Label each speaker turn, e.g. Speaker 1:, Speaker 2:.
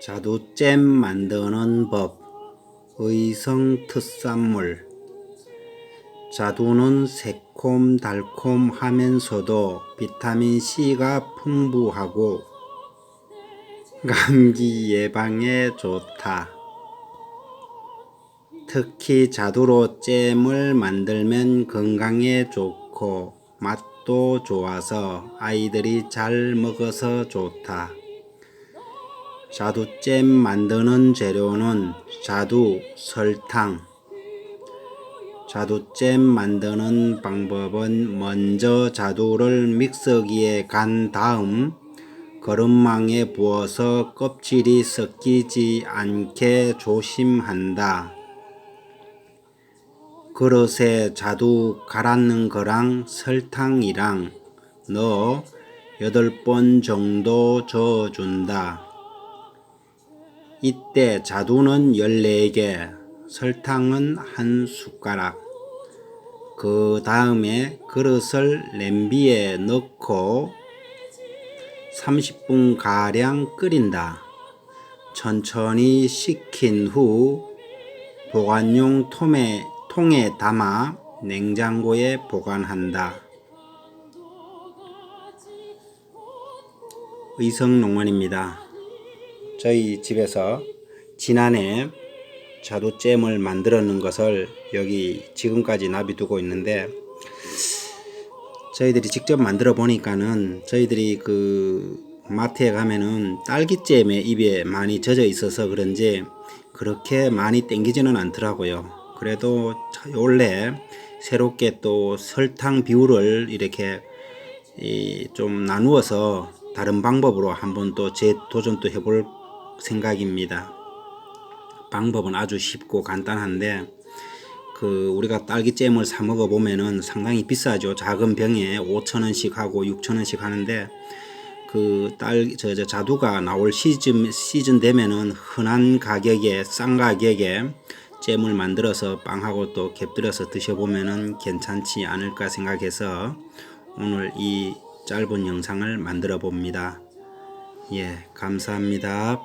Speaker 1: 자두잼 만드는 법 의성 특산물 자두는 새콤달콤하면서도 비타민C가 풍부하고 감기 예방에 좋다. 특히 자두로 잼을 만들면 건강에 좋고 맛도 좋아서 아이들이 잘 먹어서 좋다. 자두잼 만드는 재료는 자두, 설탕. 자두잼 만드는 방법은 먼저 자두를 믹서기에 간 다음 거름망에 부어서 껍질이 섞이지 않게 조심한다. 그릇에 자두 갈았는 거랑 설탕이랑 넣어 8번 정도 저어준다. 이때 자두는 14개, 설탕은 한 숟가락. 그 다음에 그릇을 냄비에 넣고 30분 가량 끓인다. 천천히 식힌 후 보관용 통에, 통에 담아 냉장고에 보관한다. 의성농원입니다. 저희 집에서 지난해 자두잼을 만들었는 것을 여기 지금까지 놔비두고 있는데 저희들이 직접 만들어 보니까는 저희들이 그 마트에 가면은 딸기잼에 입에 많이 젖어 있어서 그런지 그렇게 많이 땡기지는 않더라고요. 그래도 차- 원래 새롭게 또 설탕 비율을 이렇게 이좀 나누어서 다른 방법으로 한번 또 재도전 또 해볼 생각입니다. 방법은 아주 쉽고 간단한데 그 우리가 딸기잼을 사 먹어 보면은 상당히 비싸죠. 작은 병에 5천 원씩 하고 6천 원씩 하는데 그 딸 저 저 자두가 나올 시즌 시즌 되면은 흔한 가격에 싼 가격에 잼을 만들어서 빵하고 또 곁들여서 드셔보면은 괜찮지 않을까 생각해서 오늘 이 짧은 영상을 만들어 봅니다. 예, 감사합니다.